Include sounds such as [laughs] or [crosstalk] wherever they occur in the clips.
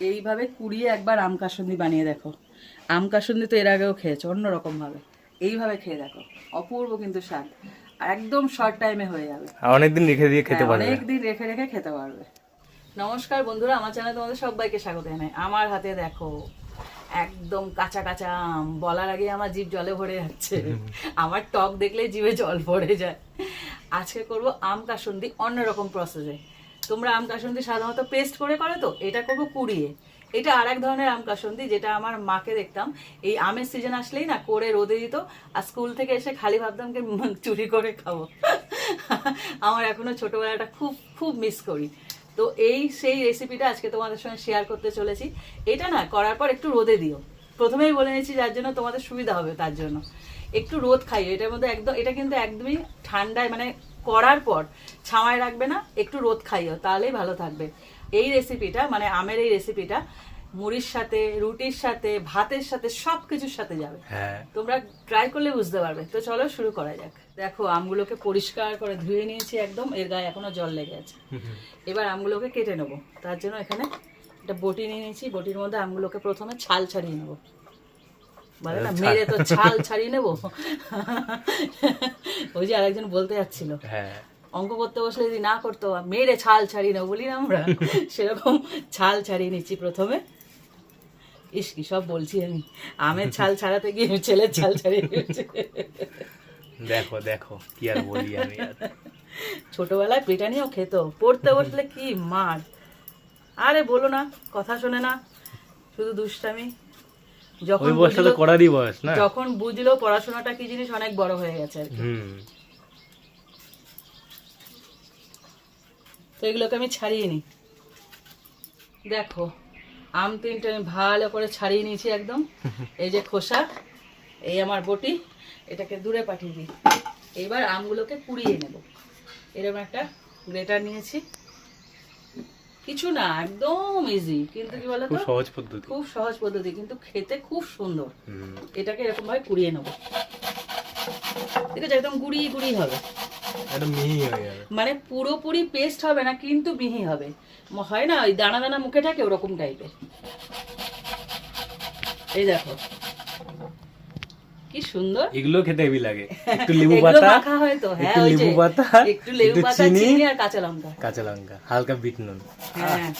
এইভাবে কুড়িয়ে একবার আম কাসুন্দি বানিয়ে দেখো। আম কাসুন্দি তো এর আগেও খেয়েছো অন্যরকম ভাবে এইভাবে খেয়ে দেখো অপূর্ব কিন্তু স্বাদ। আর একদম শর্ট টাইমে হয়ে যাবে। অনেকদিন রেখে দিয়ে খেতে হ্যাঁ, পারবে অনেকদিন রেখে রেখে খেতে পারবে। নমস্কার বন্ধুরা আমার চ্যানেলে তোমাদের সবাইকে স্বাগত জানাই। আমার হাতে দেখো একদম কাঁচা কাঁচা আম। বলার আগে আমার জিভ জলে ভরে যাচ্ছে। [laughs] আমার টক দেখলে জিভে জল ভরে যায়। আজকে করব আম কাসুন্দি অন্যরকম প্রসেসে তোমরা আম কাসুন্দি সাধারণত পেস্ট করে করো তো? এটা করব কুড়িয়ে। এটা আর এক ধরনের আম কাসুন্দি, যেটা আমার মাকে দেখতাম। এই আমের সিজন আসলেই না করে রোদে দিত, আর স্কুল থেকে এসে খালি ভাবতাম কি চুরি করে খাব। আমার এখনও ছোটবেলাটা খুব খুব মিস করি। তো এই সেই রেসিপিটা আজকে তোমাদের সঙ্গে শেয়ার করতে চলেছি। এটা না করার পর একটু রোদে দিও। প্রথমেই বলে নিয়েছি যার জন্য তোমাদের সুবিধা হবে তার জন্য। একটু রোদ খাইও, এটার মধ্যে একদম, এটা কিন্তু একদমই ঠান্ডায় মানে করার পর ছাওয়ায় রাখবে না একটু রোদ খাইও তাহলেই ভালো থাকবে। এই রেসিপিটা মানে আমের এই রেসিপিটা মুড়ির সাথে রুটির সাথে ভাতের সাথে সব কিছুর সাথে যাবে। হ্যাঁ। তোমরা ট্রাই করলে বুঝতে পারবে। তো চলো শুরু করা যাক। দেখো আমগুলোকে পরিষ্কার করে ধুয়ে নিয়েছি একদম এর গায়ে এখনও জল লেগে আছে। এবার আমগুলোকে কেটে নেব। তার জন্য এখানে একটা বটি নিয়ে নিয়েছি। বটির মধ্যে আমগুলোকে প্রথমে ছাল ছাড়িয়ে নেব। বলে না মেরে তো ছাল ছাড়িয়ে নেব। ওই যে আরেকজন বলতে যাচ্ছিল হ্যাঁ। অঙ্ক করতে বসলে যদি না করতো মেরে ছাল ছাড়িয়ে নেব বলি না আমরা। সেরকম ছাল ছাড়িয়ে নিচ্ছি প্রথমে। ইস কি সব বলছি আমি। আমের ছাল ছাড়াতে গিয়ে ছেলের ছাল ছাড়িয়ে। দেখো দেখো কি আর বলি আমি ছোটবেলায় পেটানিও খেত পড়তে বসলে কি মার। আরে বলো না কথা শোনে না শুধু দুষ্টামি। যখন ওই বয়সটা তো করারই বয়স না? যখন বুঝলো পড়াশোনাটা কি জিনিস অনেক বড় হয়ে গেছে আর কি। হুম। তো এগুলোকে আমি ছাড়িয়ে নিই। দেখো আম তিনটে আমি ভালো করে ছাড়িয়ে নিয়েছি একদম। [laughs] এই যে খোসা এই আমার বটি এটাকে দূরে পাঠিয়ে দিই। এবার আমগুলোকে কুড়িয়ে নেব। এরকম একটা গ্রেটার নিয়েছি। কিছু না একদম ইজি কিন্তু কি বলতো? সহজ পদ্ধতি। খুব সহজ পদ্ধতি কিন্তু খেতে খুব সুন্দর। এটাকে এরকম ভাবে কুড়িয়ে নেব। ঠিক আছে একদম গুড়ি গুড়ি হবে। মানে পুরোপুরি পেস্ট হবে না কিন্তু মিহি হবে। হয় না ওই দানা দানা মুখে থাকে ওরকম টাইপের এই দেখো। কি সুন্দর। এগুলো খেতে হেভি লাগে। [laughs] একটু লেবু পাতা মাখা হয় তো হ্যাঁ একটু লেবু পাতা একটু লেবু পাতা চিনি আর কাঁচা লঙ্কা। কাঁচা লঙ্কা হালকা বিট নুন। হ্যাঁ।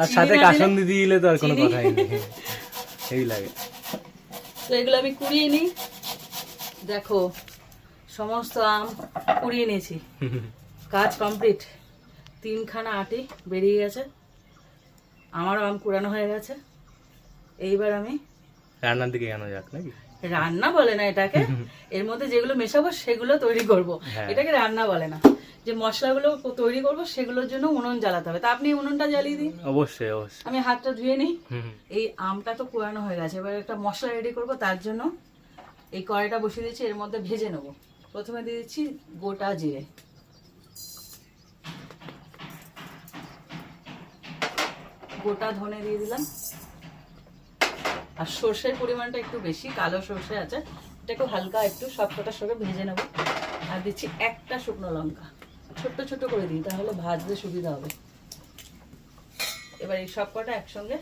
আর সাথে কাসন্দি দিলে তো আর কোনো কথাই নেই। [laughs] হেভি লাগে। তো এগুলো আমি কুড়িয়ে নিই। দেখো সমস্ত আম কুড়িয়ে নিয়েছি। [laughs] কাজ কমপ্লিট। তিনখানা আটি বেরিয়ে গেছে। আমারও আম কুড়ানো হয়ে গেছে। এইবার আমি রান্নার দিকে কেন যাক নাকি? রান্না বলে না এটাকে এর মধ্যে যেগুলো মেশাবো সেগুলো তৈরি করব। হ্যাঁ। এটাকে রান্না বলে না। যে মশলাগুলো তৈরি করব সেগুলোর জন্য উনুন জ্বালাতে হবে। তা আপনি উনুনটা জ্বালিয়ে দিন। অবশ্যই অবশ্যই। আমি হাতটা ধুয়ে নিই। এই আমটা তো কুড়ানো হয়ে গেছে। এবার একটা মশলা রেডি করব তার জন্য এই কড়াইটা বসিয়ে দিচ্ছি এর মধ্যে ভেজে নেব। প্রথমে দিয়ে দিচ্ছি গোটা জিরে। গোটা ধনে দিয়ে দিলাম। আর সর্ষের পরিমাণটা একটু বেশি, কালো সর্ষে আছে। এটা একটু হালকা একটু সবকটার সঙ্গে ভেজে নেব। আর দিচ্ছি একটা শুকনো লঙ্কা। ছোট্ট ছোট করে দিই, তাহলে ভাজতে সুবিধা হবে। এবার এই সব কটা একসঙ্গে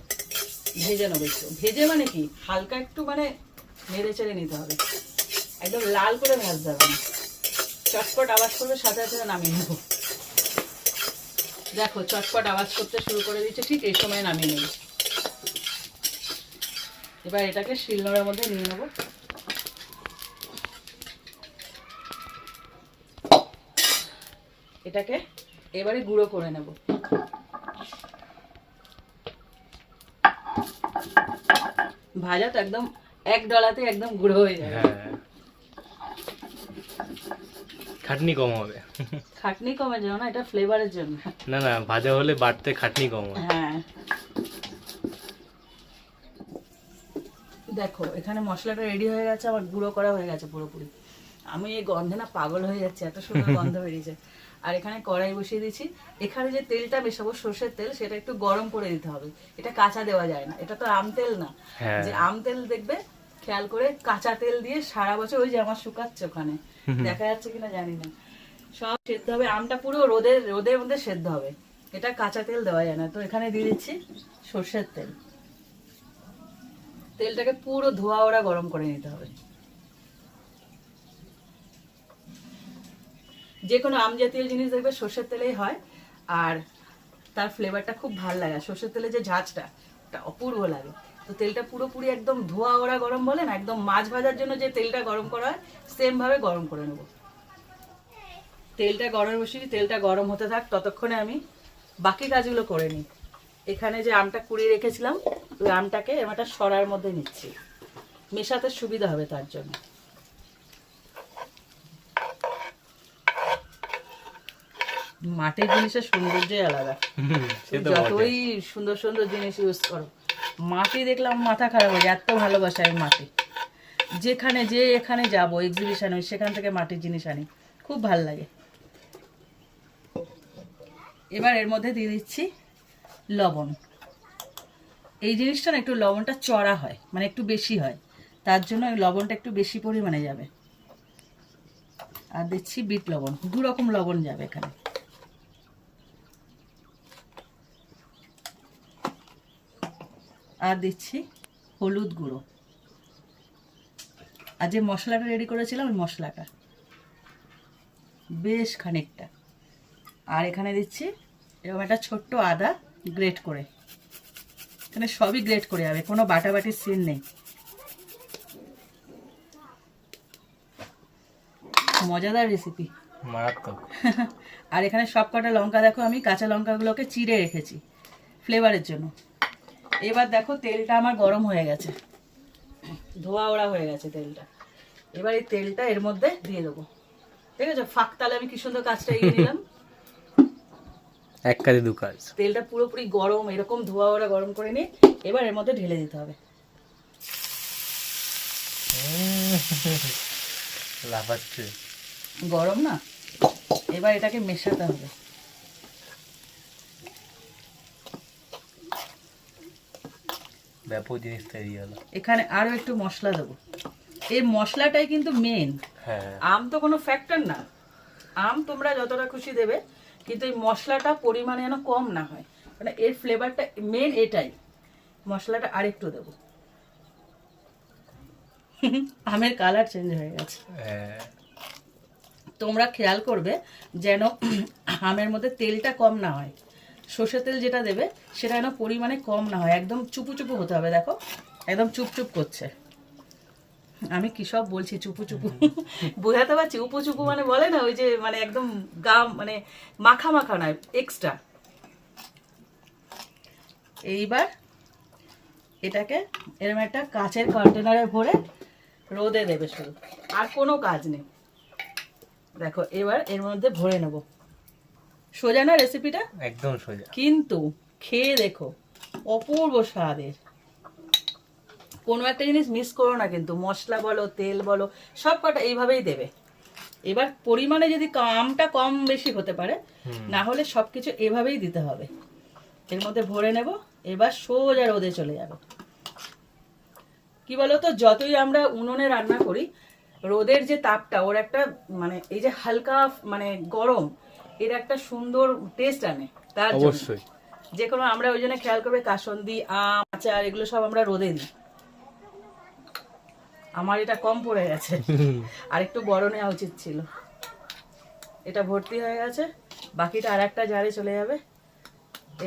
ভেজে নেব একটু। ভেজে মানে কি? হালকা একটু মানে নেড়ে চেড়ে নিতে হবে। একদম লাল করে ভাজতে হবে। চটপট আওয়াজ করবে সাথে সাথে নামিয়ে নেব। দেখো, চটপট আওয়াজ করতে শুরু করে দিচ্ছে ঠিক এই সময় নামিয়ে নেব। এবার এটাকে শিলনোড়ার মধ্যে নিয়ে নেব। এটাকে এবারে গুঁড়ো করে নেব। ভাজা তো একদম এক ডলাতে একদম গুঁড়ো হয়ে যাবে। হ্যাঁ। খাটনি কম হবে। খাটনি কমে যাও না এটা ফ্লেভারের জন্য। না না ভাজা হলে বাড়তে খাটনি কম হয় হ্যাঁ। দেখো এখানে মশলাটা রেডি হয়ে গেছে আমার গুঁড়ো করা হয়ে গেছে পুরোপুরি। আমি এই গন্ধে না পাগল হয়ে যাচ্ছে এত সুন্দর [laughs] গন্ধ বেরিয়েছে। আর এখানে কড়াই বসিয়ে দিয়েছি। এখানে যে তেলটা মেশাবো সর্ষের তেল সেটা একটু গরম করে দিতে হবে। এটা কাঁচা দেওয়া যায় না এটা তো আম তেল না। হ্যাঁ। যে আম তেল দেখবে খেয়াল করে কাঁচা তেল দিয়ে সারা বছর ওই যে আমার শুকাচ্ছে ওখানে। দেখা যাচ্ছে কিনা জানি না। সব সেদ্ধ হবে আমটা পুরো রোদের রোদের মধ্যে সেদ্ধ হবে। এটা কাঁচা তেল দেওয়া যায় না। তো এখানে দিয়ে দিচ্ছি সর্ষের তেল। তেলটাকে পুরো ধোয়া ওরা গরম করে নিতে হবে। যে কোনো আম জাতীয় জিনিস দেখবে সর্ষের তেলেই হয়, আর তার ফ্লেভারটা খুব ভালো লাগে। সর্ষের তেলের যে ঝাঁঝটা ওটা অপূর্ব লাগে। তো তেলটা পুরোপুরি একদম ধোয়া ওরা গরম বলে না, একদম মাছ ভাজার জন্য যে তেলটা গরম করা হয় সেমভাবে গরম করে নেব। তেলটা গরম বসিয়ে তেলটা গরম হতে থাক, ততক্ষণে আমি বাকি কাজগুলো করে নিই। এখানে যে আমটা কুড়িয়ে রেখেছিলাম ওই আমটাকে একটা সরার মধ্যে নিচ্ছি। মেশাতে সুবিধা হবে তার জন্য। মাটির জিনিসের সৌন্দর্যই আলাদা। যতই সুন্দর সুন্দর জিনিস ইউজ করো মাটি দেখলাম মাথা খারাপ হয়ে যায় এত ভালোবাসা আমি মাটি। যেখানে যে এখানে যাব এক্সিবিশন ওই সেখান থেকে মাটির জিনিস আনি খুব ভালো লাগে। এবার এর মধ্যে দিয়ে দিচ্ছি লবণ। এই জিনিসটা না একটু লবণটা চড়া হয় মানে একটু বেশি হয়। তার জন্য লবণটা একটু বেশি পরিমাণে যাবে। আর দিচ্ছি বিট লবণ, দু রকম লবণ যাবে এখানে। আর দিচ্ছি হলুদ গুঁড়ো। আর যে মশলাটা রেডি করেছিলাম ওই মশলাটা। বেশ খানিকটা। আর এখানে দিচ্ছি এরকম একটা ছোট্ট আদা গ্রেট করে। এখানে সবই গ্রেট করে যাবে কোনো বাটাবাটির সিন নেই। মজাদার রেসিপি মারাত্মক। [laughs] আর এখানে সব কটা লঙ্কা দেখো আমি কাঁচা লঙ্কাগুলোকে চিড়ে রেখেছি ফ্লেভারের জন্য। এবার দেখো তেলটা আমার গরম হয়ে গেছে। ধোয়া ওড়া হয়ে গেছে তেলটা। এবার এই তেলটা এর মধ্যে দিয়ে দেবো। ঠিক আছে ফাঁক তালে আমি কি সুন্দর কাজটা এগিয়ে [laughs] নিলাম। এক কাজে দু কাজ। তেলটা পুরোপুরি গরম এরকম ধোয়া ওড়া গরম করে নিয়ে এবার এর মধ্যে ঢেলে দিতে হবে। [laughs] লাফাচ্ছে। গরম না? এবার এটাকে মেশাতে হবে। ব্যাপক জিনিস তৈরি হলো। এখানে আরও একটু মশলা দেবো। এই মশলাটাই কিন্তু মেন হ্যাঁ। আম তো কোনো ফ্যাক্টর না। আম তোমরা যতটা খুশি দেবে কিন্তু এই মশলাটা পরিমাণে যেন কম না হয়। মানে এর ফ্লেভারটা মেন এটাই। মশলাটা আরেকটু দেবো। আমের কালার চেঞ্জ হয়ে গেছে। তোমরা খেয়াল করবে যেন আমের মধ্যে তেলটা কম না হয়। সর্ষের তেল যেটা দেবে, সেটা যেন পরিমাণে কম না হয়। একদম চুপু চুপু হতে হবে, দেখো। একদম চুপ চুপ করছে। আমি কি সব বলছি? চুপু চুপু। বোঝাতে পারছি? উপু চুপু মানে বলে না ওই যে মানে একদম গাম মানে মাখা মাখা নয় এক্সট্রা এইবার এটাকে এরকম একটা কাঁচের কন্টেনারে ভরে রোদে দেবে শুধু। আর কোনো কাজ নেই। দেখো এবার এর মধ্যে ভরে নেব। সোজা না রেসিপিটা একদম সোজা। কিন্তু খেয়ে দেখো অপূর্ব স্বাদের। কোনো একটা জিনিস মিস করো না কিন্তু মশলা বলো তেল বলো সব কটা এইভাবেই দেবে। এবার পরিমাণে যদি কা- আমটা কম বেশি হতে পারে না হলে সব কিছু এভাবেই দিতে হবে। এর মধ্যে ভরে নেব এবার সোজা রোদে চলে যাবে। কি বলতো যতই আমরা উনুনে রান্না করি রোদের যে তাপটা ওর একটা মানে এই যে হালকা মানে গরম এর একটা সুন্দর টেস্ট আনে তার অবশ্যই। যে কোনো আমরা ওই জন্য খেয়াল করবে কাসন্দি আম আচার এগুলো সব আমরা রোদে দিই। আমার এটা কম পড়ে গেছে। আর একটু বড় নেওয়া উচিত ছিল। এটা ভর্তি হয়ে গেছে, বাকিটা আর একটা জারে চলে যাবে।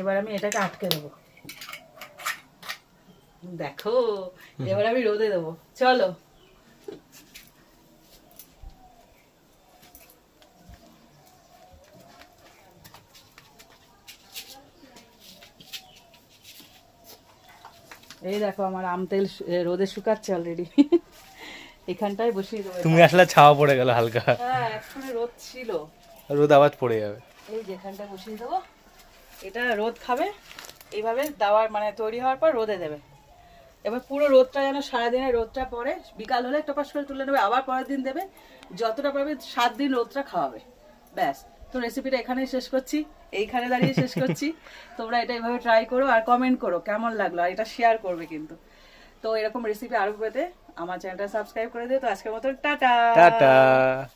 এবার আমি এটাকে আটকে দেবো। দেখো, এবার আমি রোদে দেবো। চলো। এই দেখো, আমার আম তেল রোদে শুকাচ্ছে অলরেডি এখানটায় বসিয়ে দেবো তুমি আসলে ছাওয়া পড়ে গেল হালকা। হ্যাঁ একসঙ্গে রোদ ছিল। রোদ আওয়াজ পড়ে যাবে। এই যেখানটা বসিয়ে দেবো। এটা রোদ খাবে। এইভাবে দাওয়ার মানে তৈরি হওয়ার পর রোদে দেবে। এবার পুরো রোদটা যেন সারাদিনের রোদটা পরে বিকাল হলে একটা পাশ করে তুলে নেবে আবার পরের দিন দেবে। যতটা পারবে সাত দিন রোদটা খাওয়াবে। ব্যাস। তো রেসিপিটা এখানেই শেষ করছি। এইখানে দাঁড়িয়ে শেষ করছি। তোমরা এটা এভাবে ট্রাই করো আর কমেন্ট করো কেমন লাগল? আর এটা শেয়ার করবে কিন্তু। তো এরকম রেসিপি আরও পেতে আমার চ্যানেলটা সাবস্ক্রাইব করে দিও তো আজকের মতো টাটা। টাটা।